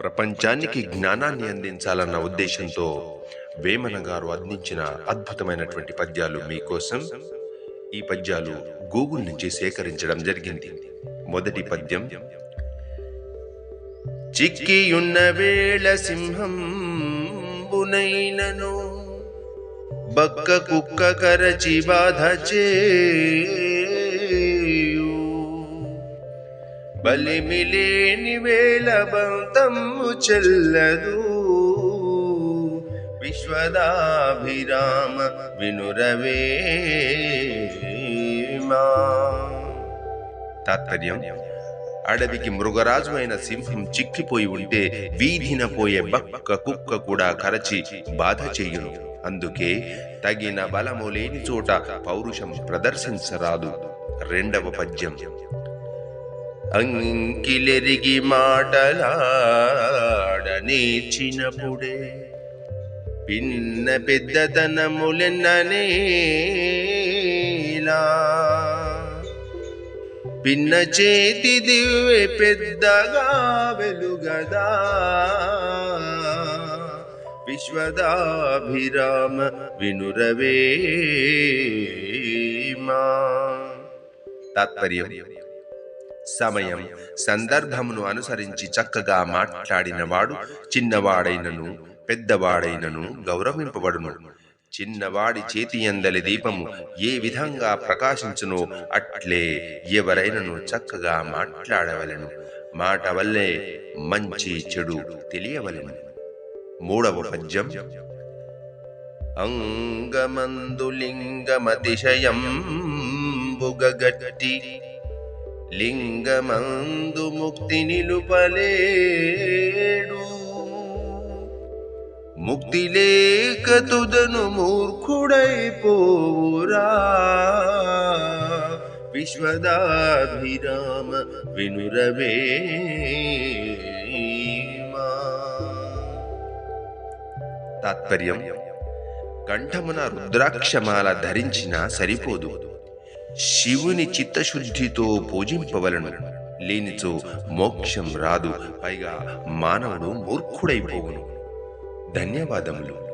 ప్రపంచానికి జ్ఞానాన్ని అందించాలన్న ఉద్దేశంతో వేమన గారు అందించిన అద్భుతమైనటువంటి పద్యాలు మీకోసం ఈ పద్యాలు గూగుల్ నుంచి సేకరించడం జరిగింది. మొదటి పద్యం చిక్కియున్న వేళ సింహం బునైనను బక్క కుక్క కరచి బాధ చేయు బలిమిలేని వేళ బంతమ్ము చెల్లదు. విశ్వదాభిరామ వినురవేమా తాత్పర్యం అడవికి మృగరాజు అయిన సింహం చిక్కిపోయి ఉంటే వీధిన పోయే బక్క కుక్క కూడా కరచి బాధ చెయ్యును అందుకే తగిన బలము లేని చోట పౌరుషం ప్రదర్శించరాదు. రెండవ పద్యం. అంకిలెరిగి మాటలాడనేచినప్పుడే పిన్న పెద్దతనములెన్ననేలా పిన్న చేతి దివ్వె పెద్దగా వెలుగదా విశ్వదాభిరామ వినురవేమా తాత్పర్యం సమయం సందర్భమును అనుసరించి చక్కగా మాట్లాడినవాడు చిన్నవాడైనను పెద్దవాడైనను గౌరవింపబడును. చిన్నవాడి చేతి అందలి దీపము ఏ విధంగా ప్రకాశించునో అట్లే ఎవరైనను చక్కగా మాట్లాడవలెను. మాట వల్లే మంచి చెడు తెలియవలను. మూడవ పద్యం. అంగమందు లింగమతిశయం బుగగట్టి లింగమందు ముక్తి నిలుపలేడు. ముక్తి లేక తుదను మూర్ఖుడైపోరా విశ్వదాభిరామ వినురవే తాత్పర్యం కంఠమున రుద్రాక్షమాల ధరించినా సరిపోదు. శివుని చిత్తశుద్ధితో పూజింపవలను. లేనిచో మోక్షం రాదు. పైగా మానవుడు మూర్ఖుడైపోవును. ధన్యవాదములు.